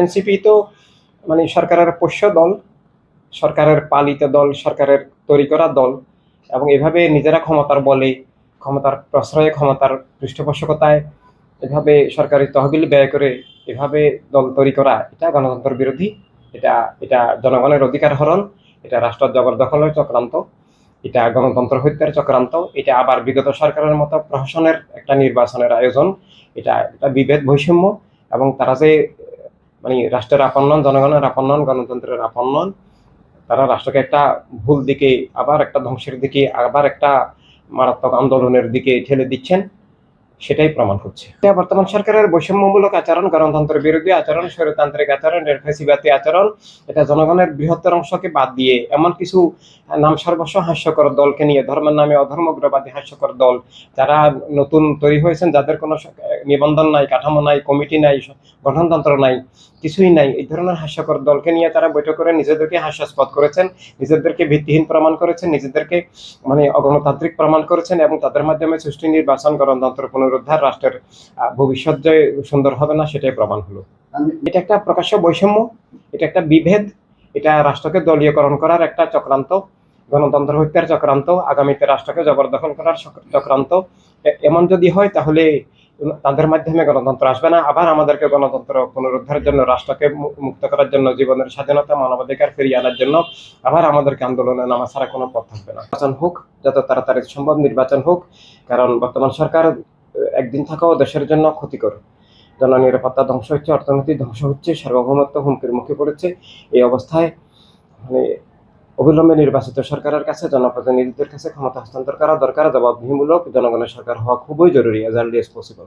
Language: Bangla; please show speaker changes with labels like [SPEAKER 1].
[SPEAKER 1] এনসিপি তো মানে সরকারের পোষ্য দল, সরকারের পালিত দল, সরকারের তৈরি করা দল, এবং এভাবে নিজেরা ক্ষমতার বলে, ক্ষমতার প্রশ্রয়ে, ক্ষমতার পৃষ্ঠপোষকতায় এভাবে সরকারি তহবিল ব্যয় করে এভাবে দল তৈরি করা, এটা গণতন্ত্র বিরোধী, এটা এটা জনগণের অধিকার হরণ, এটা রাষ্ট্র জবরদখলের চক্রান্ত, এটা গণতন্ত্র হত্যার চক্রান্ত, এটা আবার বিগত সরকারের মতো প্রশাসনের একটা নির্বাচনের আয়োজন, এটা এটা বিভেদ বৈষম্য, এবং তারা যে মানে রাষ্ট্রের আপন্নন জনগণের আপন্নন গণতন্ত্রের আপন্নন তারা রাষ্ট্রকে একটা ভুল দিকে, আবার একটা ধ্বংসের দিকে, আবার একটা মারাত্মক আন্দোলনের দিকে ঠেলে দিচ্ছেন। সেটাই প্রমাণ করছে। বর্তমান সরকারের বৈষম্যমূলক আচরণ, গণতন্ত্র বিরোধী আচরণ, স্বৈরতান্ত্রিক আচরণ ফেসিবাতি আচরণ, এটা জনগণের বৃহত্তর অংশকে বাদ দিয়ে এমন কিছু নাম সর্বস্ব হাস্যকর দলকে নিয়ে ধর্মের নামে অধর্মগ্রবাদী হাস্যকর দল, যারা নতুন তৈরি হয়েছেন, যাদের কোনো নিবন্ধন নাই, কাঠামো নাই, কমিটি নাই গঠনতন্ত্র নাই, কিছুই নাই, এই ধরনের হাস্যকর দলকে নিয়ে তারা বৈঠক করে নিজেদেরকে হাস্যাস্পদ করেছেন, নিজেদেরকে ভিত্তিহীন প্রমাণ করেছেন, নিজেদেরকে মানে অগণতান্ত্রিক প্রমাণ করেছেন এবং তাদের মাধ্যমে সুষ্ঠু নির্বাচন, গণতন্ত্র পুনরুদ্ধার রাষ্ট্রের ভবিষ্যৎ যে সুন্দর হবে না সেটাই প্রমাণ হলো। এটা একটা প্রকাশ্য বৈষম্য, এটা একটা বিভেদ, এটা রাষ্ট্রকে দলীয়করণ করার একটা চক্রান্ত গণতন্ত্র হত্যার চক্রান্ত, আগামীতে রাষ্ট্রকে জবরদখল করার চক্রান্ত। এমন যদি হয় তাহলে তাদের মাধ্যমে গণতন্ত্র আসবে না, আবার আমাদেরকে গণতন্ত্র পুনরুদ্ধারের জন্য, রাষ্ট্রকে মুক্ত করার জন্য, জীবনের স্বাধীনতা, মানবাধিকার ফিরিয়ে আনার জন্য আবার আমাদেরকে আন্দোলনে নামা ছাড়া কোনো পথ থাকবে না। নির্বাচন হোক, যত তাড়াতাড়ি সম্ভব নির্বাচন হোক, কারণ বর্তমান সরকার একদিন থাকাও দেশের জন্য ক্ষতিকর। জননিরাপত্তা ধ্বংস হচ্ছে, অর্থনীতি ধ্বংস হচ্ছে, সার্বভৌমত্ব হুমকির মুখে পড়েছে। এই অবস্থায় মানে অবিলম্বে নির্বাচিত সরকারের কাছে, জনপ্রতিনিধিদের কাছে ক্ষমতা হস্তান্তর করা দরকার, জবাবদিহিমূলক জনগণের সরকার হওয়া খুবই জরুরি অ্যাজ আর্লি এস পসিবল